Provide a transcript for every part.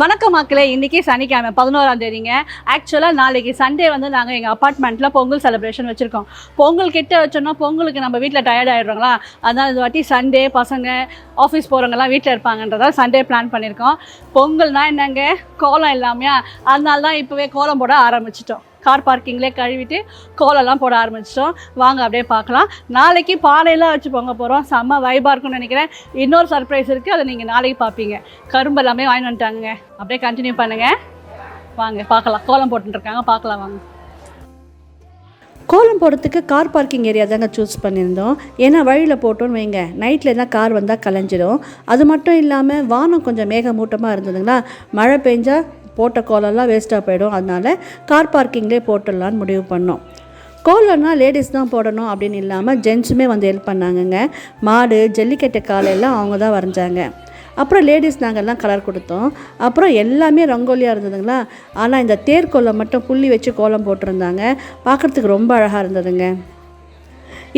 வணக்கம் மக்களே இன்றைக்கி சனிக்கிழமை பதினோராம் தேதிங்க. ஆக்சுவலாக நாளைக்கு சண்டே வந்து நாங்கள் எங்கள் அப்பார்ட்மெண்ட்டில் பொங்கல் செலிப்ரேஷன் வச்சுருக்கோம். பொங்கல் கிட்ட வச்சோன்னா பொங்கலுக்கு நம்ம வீட்டில் டயர்ட் ஆகிடுறோங்களா அதனால் இந்த வாட்டி சண்டே பசங்க ஆஃபீஸ் போகிறவங்கலாம் வீட்டில் இருப்பாங்கன்றதால் சண்டே பிளான் பண்ணியிருக்கோம் பொங்கல்னால் என்னங்க? கோலம் இல்லாமையா? அதனால தான் இப்போவே கோலம் போட ஆரம்பிச்சிட்டோம். கார் பார்க்கிங்லேயே கழுவிட்டு கோலம்லாம் போட ஆரம்பிச்சிட்டோம். வாங்க அப்படியே பார்க்கலாம். நாளைக்கு பானையெல்லாம் வச்சு பொங்க போகிறோம் செம்ம வைபாக இருக்கும்னு நினைக்கிறேன். இன்னொரு சர்ப்ரைஸ் இருக்குது அதை நீங்கள் நாளைக்கு பார்ப்பீங்க. கரும்பு எல்லாமே வாங்கி வந்துட்டாங்க அப்படியே கண்டினியூ பண்ணுங்கள் வாங்க பார்க்கலாம். கோலம் போட்டுருக்காங்க பார்க்கலாம் வாங்க. கோலம் போடுறதுக்கு கார் பார்க்கிங் ஏரியா தாங்க சூஸ் பண்ணியிருந்தோம். ஏன்னா வழியில் போட்டோன்னு வைங்க. நைட்டில் இருந்தால் கார் வந்தால் கலைஞ்சிடும். அது மட்டும் இல்லாமல் வானம் கொஞ்சம் மேகமூட்டமாக இருந்ததுங்களா? மழை பெஞ்சால் போட்ட கோலம்லாம் வேஸ்ட்டாக போயிடும். அதனால கார் பார்க்கிங்லேயே போட்டுடலான்னு முடிவு பண்ணோம். கோலம்னா லேடிஸ் தான் போடணும் அப்படின்னு இல்லாமல் ஜென்ஸுமே வந்து ஹெல்ப் பண்ணாங்கங்க. மாடு ஜல்லிக்கட்டு காலையெல்லாம் அவங்க தான் வரைஞ்சாங்க. அப்புறம் லேடிஸ் நாங்கள்லாம் கலர் கொடுத்தோம். அப்புறம் எல்லாமே ரங்கோலியாக இருந்ததுங்களா? ஆனால் இந்த தேர்கோலம் மட்டும் புள்ளி வச்சு கோலம் போட்டிருந்தாங்க. பார்க்குறதுக்கு ரொம்ப அழகாக இருந்ததுங்க.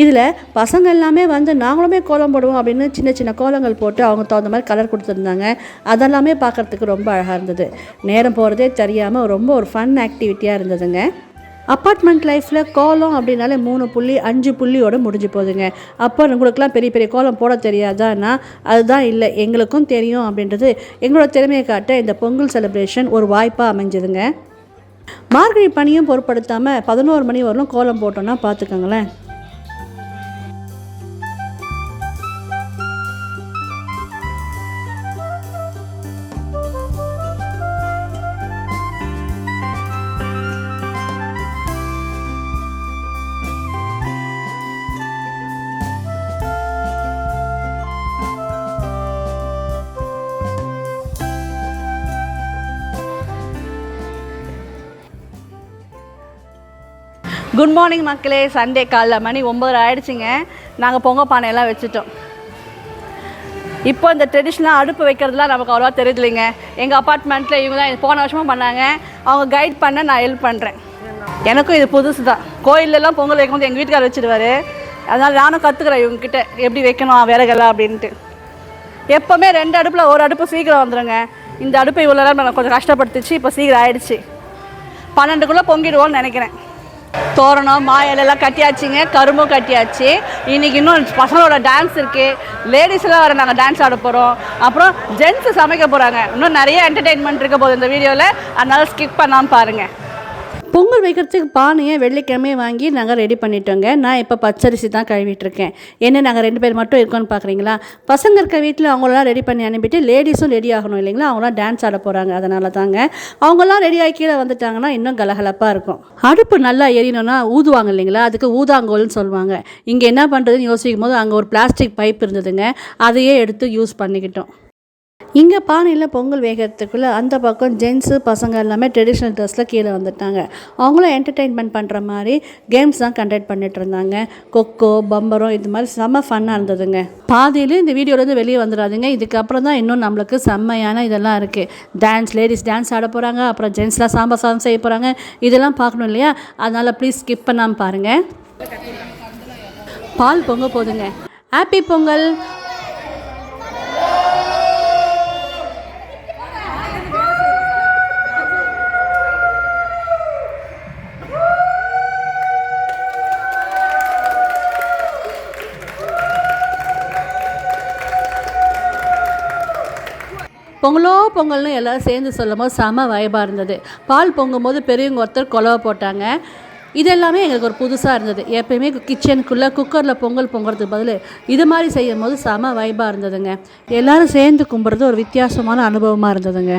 இதில் பசங்க எல்லாமே வந்து நாங்களுமே கோலம் போடுவோம் அப்படின்னு சின்ன சின்ன கோலங்கள் போட்டு அவங்க தகுந்த மாதிரி கலர் கொடுத்துருந்தாங்க. அதெல்லாமே பார்க்குறதுக்கு ரொம்ப அழகாக இருந்தது. நேரம் போகிறதே தெரியாமல் ரொம்ப ஒரு ஃபன் ஆக்டிவிட்டியாக இருந்ததுங்க. அப்பார்ட்மெண்ட் லைஃப்பில் கோலம் அப்படின்னாலே மூணு புள்ளி அஞ்சு புள்ளியோட முடிஞ்சு போகுதுங்க. அப்போ உங்களுக்குலாம் பெரிய பெரிய கோலம் போட தெரியாதான்னா அதுதான் இல்லை. எங்களுக்கும் தெரியும் அப்படின்றது எங்களோட திறமையை காட்ட இந்த பொங்கல் செலிப்ரேஷன் ஒரு வாய்ப்பாக அமைஞ்சதுங்க. மார்கழி பணியும் பொருட்படுத்தாமல் பதினோரு மணி வரலும் கோலம் போட்டோன்னா பார்த்துக்கோங்களேன். குட் மார்னிங் மக்களே. சண்டே காலைல மணி ஒம்பது ஆயிடுச்சுங்க. நாங்கள் பொங்க பானையெல்லாம் வச்சுட்டோம். இப்போ இந்த ட்ரெடிஷ்னலாக அடுப்பு வைக்கிறதுலாம் நமக்கு அவ்வளோவா தெரியலைங்க எங்கள் அப்பார்ட்மெண்ட்டில் இவங்க தான் போன வருஷமாக பண்ணாங்க. அவங்க கைட் பண்ண நான் ஹெல்ப் பண்ணுறேன் எனக்கும் இது புதுசு தான் கோயிலெல்லாம் பொங்கல் வைக்கும்போது எங்கள் வீட்டுக்காரர் வச்சிருவாரு. அதனால் நானும் கற்றுக்குறேன் இவங்ககிட்ட. எப்படி வைக்கணும் விறகெல்லாம் அப்படின்ட்டு. எப்போவுமே ரெண்டு அடுப்பில் ஒரு அடுப்பு சீக்கிரம் வந்துடுங்க இந்த அடுப்பு இவ்வளோ நேரம் கொஞ்சம் கஷ்டப்படுத்துச்சு இப்போ சீக்கிரம் ஆயிடுச்சு. பன்னெண்டுக்குள்ளே பொங்கிடுவோன்னு நினைக்கிறேன். தோரணம் மா இலையெல்லாம் கட்டியாச்சுங்க கரும்பும் கட்டியாச்சு. இன்னைக்கு இன்னும் பசங்களோட டான்ஸ் இருக்குது லேடிஸ்லாம் வர நாங்கள் டான்ஸ் ஆட போகிறோம் அப்புறம் ஜென்ஸ் சமைக்க போகிறாங்க இன்னும் நிறைய என்டர்டெயின்மெண்ட் இருக்க போகுது இந்த வீடியோவில் அதனால ஸ்கிப் பண்ணாமல் பாருங்கள் பொங்கல் வைக்கிறதுக்கு பானையை வெள்ளிக்கிழமையே வாங்கி நாங்கள் ரெடி பண்ணிட்டோங்க. நான் இப்போ பச்சரிசி தான் கழுவிட்டுருக்கேன். என்ன நாங்கள் ரெண்டு பேர் மட்டும் இருக்கோம்னு பார்க்குறீங்களா பசங்க இருக்க வீட்டில் அவங்களெல்லாம் ரெடி பண்ணி அனுப்பிட்டு லேடிஸும் ரெடி ஆகணும் இல்லைங்களா? அவங்களாம் டான்ஸ் ஆட போகிறாங்க அதனால தாங்க. அவங்களாம் ரெடி ஆகி கீழே வந்துட்டாங்கன்னா இன்னும் கலகலப்பாக இருக்கும். அடுப்பு நல்லா எரியணும்னா ஊதுவாங்க இல்லைங்களா? அதுக்கு ஊதாங்கோல்னு சொல்லுவாங்க. இங்கே என்ன பண்ணுறதுன்னு யோசிக்கும் போது அங்கே ஒரு பிளாஸ்டிக் பைப் இருந்ததுங்க. அதையே எடுத்து யூஸ் பண்ணிக்கிட்டோம். இங்கே பானையில் பொங்கல் வேகிறதுக்குள்ளே அந்த பக்கம் ஜென்ஸு பசங்க எல்லாமே ட்ரெடிஷ்னல் ட்ரெஸ்ஸில் கீழே வந்துட்டாங்க. அவங்களும் என்டர்டெயின்மெண்ட் பண்ணுற மாதிரி கேம்ஸ் தான் கண்டக்ட் பண்ணிட்டு இருந்தாங்க. கொக்கோ பம்பரம் இது மாதிரி செம்ம ஃபன்னாக இருந்ததுங்க. பாதியில் இந்த வீடியோலேருந்து வெளியே வந்துடாதுங்க இதுக்கப்புறம் தான் இன்னும் நம்மளுக்கு செம்மையான இதெல்லாம் இருக்குது டான்ஸ் லேடிஸ் டான்ஸ் ஆட போகிறாங்க அப்புறம் ஜென்ஸ்லாம் சாம்பார் சாதம் செய்ய போகிறாங்க இதெல்லாம் பார்க்கணும் இல்லையா? அதனால் ப்ளீஸ் ஸ்கிப் பண்ணாமல் பாருங்கள் பால் பொங்க போதுங்க. ஹாப்பி பொங்கல். பொங்கலோ பொங்கல்னு எல்லோரும் சேர்ந்து சொல்லும் போது செம வயபாக இருந்தது. பால் பொங்கும்போது பெரியவங்க ஒருத்தர் கொலவை போட்டாங்க. இதெல்லாமே எங்களுக்கு ஒரு புதுசாக இருந்தது. எப்பயுமே கிச்சனுக்குள்ளே குக்கரில் பொங்கல் பொங்குறதுக்கு பதில் இது மாதிரி செய்யும் போது செம வைபாக இருந்ததுங்க. எல்லாரும் சேர்ந்து கும்பிட்றது ஒரு வித்தியாசமான அனுபவமாக இருந்ததுங்க.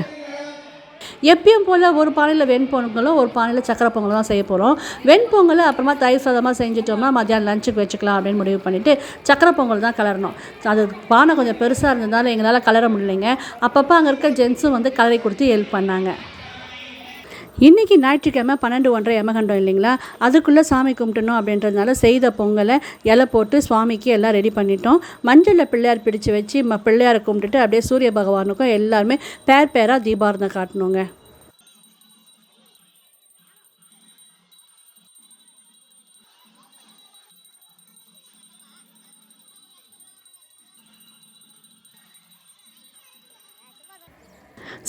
எப்பயும் போல் ஒரு பானையில் வெண்பொங்கலும் ஒரு பானையில் சக்கரை பொங்கலும் தான் செய்ய போகிறோம் வெண்பொங்கலை அப்புறமா தயிர் சாதமாக செஞ்சுட்டோம்னா மத்தியானம் லஞ்சுக்கு வச்சுக்கலாம் அப்படின்னு முடிவு பண்ணிவிட்டு சக்கரை பொங்கல் தான் கலரணும். அது பானை கொஞ்சம் பெருசாக இருந்ததுனால எங்களால் கலர முடியலைங்க. அப்பப்போ அங்கே இருக்க ஜென்ஸும் வந்து கலரை கொடுத்து ஹெல்ப் பண்ணாங்க. இன்றைக்கி ஞாயிற்றுக்கிழமை பன்னெண்டு ஒன்றரை எமகண்டம் இல்லைங்களா? அதுக்குள்ளே சாமி கும்பிட்டணும் அப்படின்றதுனால செய்த பொங்கலை இலை போட்டு சுவாமிக்கு எல்லாம் ரெடி பண்ணிட்டோம். மஞ்சளில் பிள்ளையார் பிடிச்சு வச்சு ம பிள்ளையாரை கும்பிட்டுட்டு அப்படியே சூரிய பகவானுக்கும் எல்லாருமே பேர் பேராக தீபாரதம் காட்டணுங்க.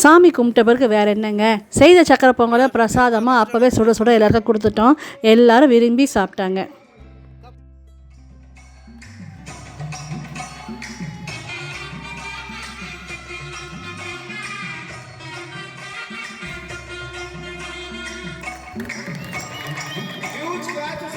சாமி கும்பிட்ட பிறகு வேறு என்னங்க? செய்த சக்கரை பொங்கலை பிரசாதமாக அப்போவே சுட சுட எல்லாருக்கும் கொடுத்துட்டோம். எல்லாரும் விரும்பி சாப்பிட்டாங்க. Huge clap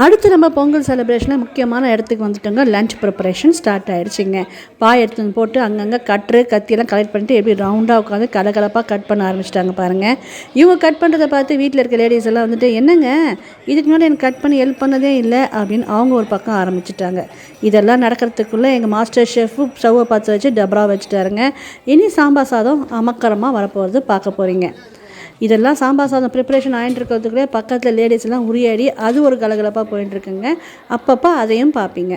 அடுத்து நம்ம பொங்கல் செலிப்ரேஷனில் முக்கியமான இடத்துக்கு வந்துட்டோங்க. லஞ்ச் ப்ரிப்பரேஷன் ஸ்டார்ட் ஆயிடுச்சுங்க. பாய் எடுத்து வந்து போட்டு அங்கங்கே கட்ரு கத்தியெல்லாம் கலெக்ட் பண்ணிட்டு எப்படி ரவுண்டாக உட்காந்து கலகலப்பாக கட் பண்ண ஆரம்பிச்சிட்டாங்க பாருங்கள் இவங்க கட் பண்ணுறதை பார்த்து வீட்டில் இருக்க லேடிஸ் எல்லாம் வந்துட்டு என்னங்க? இதுக்கு முன்னாடி எனக்கு கட் பண்ணி ஹெல்ப் பண்ணதே இல்லை அப்படின்னு அவங்க ஒரு பக்கம் ஆரம்பிச்சிட்டாங்க. இதெல்லாம் நடக்கிறதுக்குள்ளே எங்கள் மாஸ்டர் ஷெஃபு ஸ்டவ்வை பார்த்து வச்சு டபரா வச்சுட்டாருங்க. இனி சாம்பார் சாதம் அமக்கரமாக வரப்போகிறது பார்க்க போகிறீங்க இதெல்லாம் சாம்பார் சாதம் ப்ரிப்பரேஷன் ஆகிட்டு இருக்கிறதுக்குள்ளே பக்கத்தில் லேடிஸ்லாம் உரியாடி அது ஒரு கலகலப்பாக போயிட்டுருக்குங்க அப்பப்போ அதையும் பார்ப்பீங்க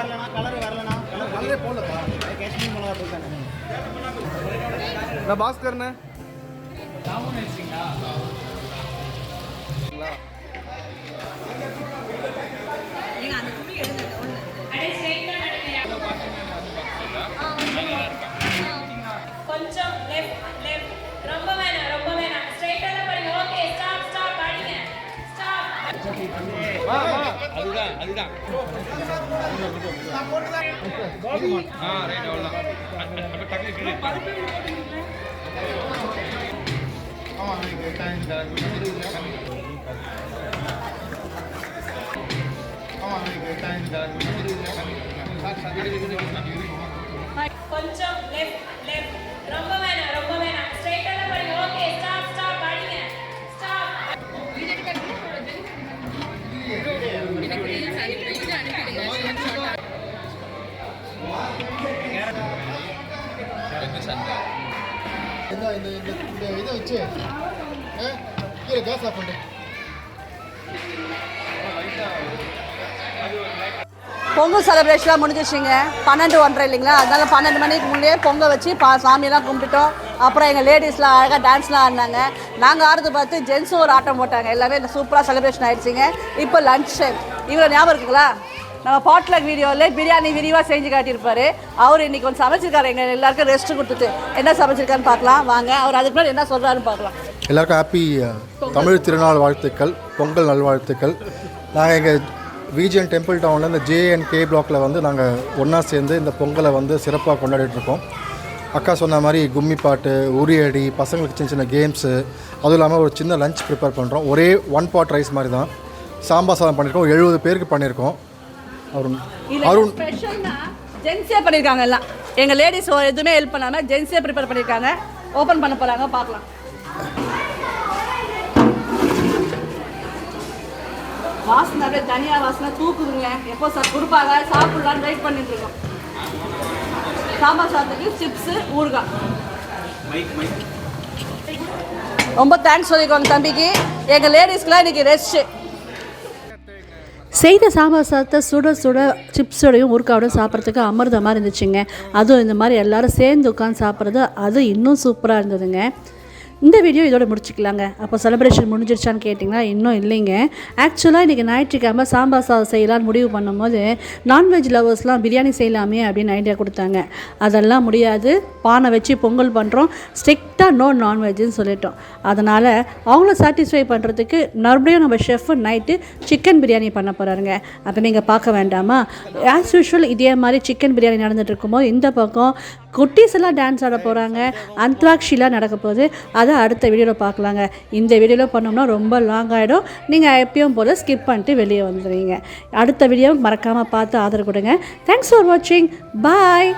நான் பாஸ்கர்ண்ணே கொஞ்சம் லெஃப்ட் லெஃப்ட் ரொம்ப வேணாம் ரொம்ப வேணாம். ஸ்ட்ரைட்டா தான் பாருங்க ஓகே ஸ்டாப் ஸ்டாப் பாடுங்க. ஸ்டாப் அதுதான் அதுதான். ஆ ரைட் அப்போ ஆமா கொஞ்சம் லெஃப்ட் லெஃப்ட் ரொம்ப வேணாம் ரொம்ப வேணாம் ஸ்ட்ரைட்டா தான் பாருங்க ஓகே ஸ்டாப் ஸ்டாப் அடிங்க ஸ்டாப் இந்த இந்த இந்த இந்த இதை வச்சு கீழே கேஸ் ஆஃப் பண்ணு பொங்கல் செலிப்ரேஷன்லாம் முடிஞ்சிச்சுங்க பன்னெண்டு ஒன்றரை இல்லைங்களா? அதனால பன்னெண்டு மணிக்கு முன்னே பொங்கல் வச்சு பா சாமியெல்லாம் கும்பிட்டுட்டோம். அப்புறம் எங்கள் லேடிஸ்லாம் அழகாக டான்ஸ்லாம் ஆடினாங்க. நாங்கள் ஆடுறது பார்த்து ஜென்ஸும் ஒரு ஆட்டம் போட்டாங்க. எல்லாமே சூப்பராக செலிப்ரேஷன் ஆயிடுச்சுங்க. இப்போ லன்ச் டைம் இவ்வளோ ஞாபகம் இருக்குங்களா? நம்ம பாட்லக் வீடியோவில் பிரியாணி விரிவாக செஞ்சு காட்டியிருப்பாரு. அவர் இன்னைக்கு கொஞ்சம் சமைச்சிருக்காரு. எங்கள் எல்லாருக்கும் ரெஸ்ட் கொடுத்துட்டு என்ன சமைச்சிருக்காருன்னு பார்க்கலாம். வாங்க அவர் அதுக்கு முன்னாடி என்ன சொல்கிறாருன்னு பார்க்கலாம். எல்லாருக்கும் ஹாப்பி uh, தமிழ் திருநாள் வாழ்த்துக்கள் பொங்கல் நல்வாழ்த்துக்கள். நாங்கள் எங்கள் விஜிஎன் டெம்பிள் டவுனில் இந்த ஜேஎன் கே பிளாக்கில் வந்து நாங்கள் ஒன்றா சேர்ந்து இந்த பொங்கலை வந்து சிறப்பாக கொண்டாடிட்டுருக்கோம். அக்கா சொன்ன மாதிரி கும்மி பாட்டு உரியடி பசங்களுக்கு சின்ன சின்ன கேம்ஸு அதுவும் இல்லாமல் ஒரு சின்ன லஞ்ச் ப்ரிப்பேர் பண்ணுறோம் ஒரே ஒன் பாட் ரைஸ் மாதிரி தான். சாம்பார் சாதம் பண்ணியிருக்கோம். ஒரு எழுபது பேருக்கு பண்ணியிருக்கோம். அருண். அருண். ஸ்பெஷல்னா ஜென்ஸே பண்ணியிருக்காங்க எல்லாம். எங்கள் லேடிஸ் எதுவுமே ஹெல்ப் பண்ணாமல் ஜென்ஸே ப்ரிப்பேர் பண்ணியிருக்காங்க. ஓப்பன் பண்ண போகிறாங்க பார்க்கலாம். வாசனை அப்படியே தனியா வாசனை தூக்குதுங்க. எப்போ சார் கொடுப்பாங்க சாப்பிடலான்னு வெயிட் பண்ணிட்டு இருக்கோம். சாம்பார் சாதத்துக்கு சிப்ஸு ஊறுகாய். ரொம்ப தேங்க்ஸ் சொல்லிக்கோங்க தம்பிக்கு. எங்கள் லேடிஸ்க்குலாம் இன்னைக்கு ரெஸ்ட்டு செய்த சாம்பார் சாதத்தை சுட சுட சிப்ஸோடையும் ஊறுக்காவோடையும் சாப்பிட்றதுக்கு அமிர்தமாக இருந்துச்சுங்க. அதுவும் இந்த மாதிரி எல்லோரும் சேர்ந்து உட்காந்து சாப்பிட்றது அது இன்னும் சூப்பராக இருந்ததுங்க. இந்த வீடியோ இதோட முடிச்சுக்கலாங்க. அப்போ செலிப்ரேஷன் முடிஞ்சிருச்சான்னு கேட்டிங்கன்னா இன்னும் இல்லைங்க. ஆக்சுவலாக இன்றைக்கி ஞாயிற்றுக்கிழமை சாம்பார் சாதம் செய்யலான்னு முடிவு பண்ணும்போது நான்வெஜ் லவர்ஸ்லாம் பிரியாணி செய்யலாமே அப்படின்னு ஐடியா கொடுத்தாங்க. அதெல்லாம் முடியாது. பானை வச்சு பொங்கல் பண்ணுறோம் ஸ்ட்ரிக்டாக நோ நான்வெஜ்னு சொல்லிட்டோம். அதனால் அவங்கள சாட்டிஸ்ஃபை பண்ணுறதுக்கு மறுபடியும் நம்ம ஷெஃப் நைட்டு சிக்கன் பிரியாணி பண்ண போகிறாருங்க அப்போ நீங்கள் பார்க்க வேண்டாமா? ஆஸ் யூஷுவல் இதே மாதிரி சிக்கன் பிரியாணி நடந்துகிட்டு இருக்கும்போது இந்த பக்கம் குட்டீஸ் எல்லாம் டான்ஸ் ஆட போகிறாங்க அந்த்ராக்ஷிலாம் நடக்க போகுது. அதை அடுத்த வீடியோவில் பார்க்கலாங்க. இந்த வீடியோவில் பண்ணோம்னா ரொம்ப லாங் ஆகிடும் நீங்கள் எப்பயும் போல் ஸ்கிப் பண்ணிட்டு வெளியே வந்துடுவீங்க அடுத்த வீடியோ மறக்காமல் பார்த்து ஆதரவு கொடுங்க. தேங்க்ஸ் ஃபார் வாட்சிங் பாய்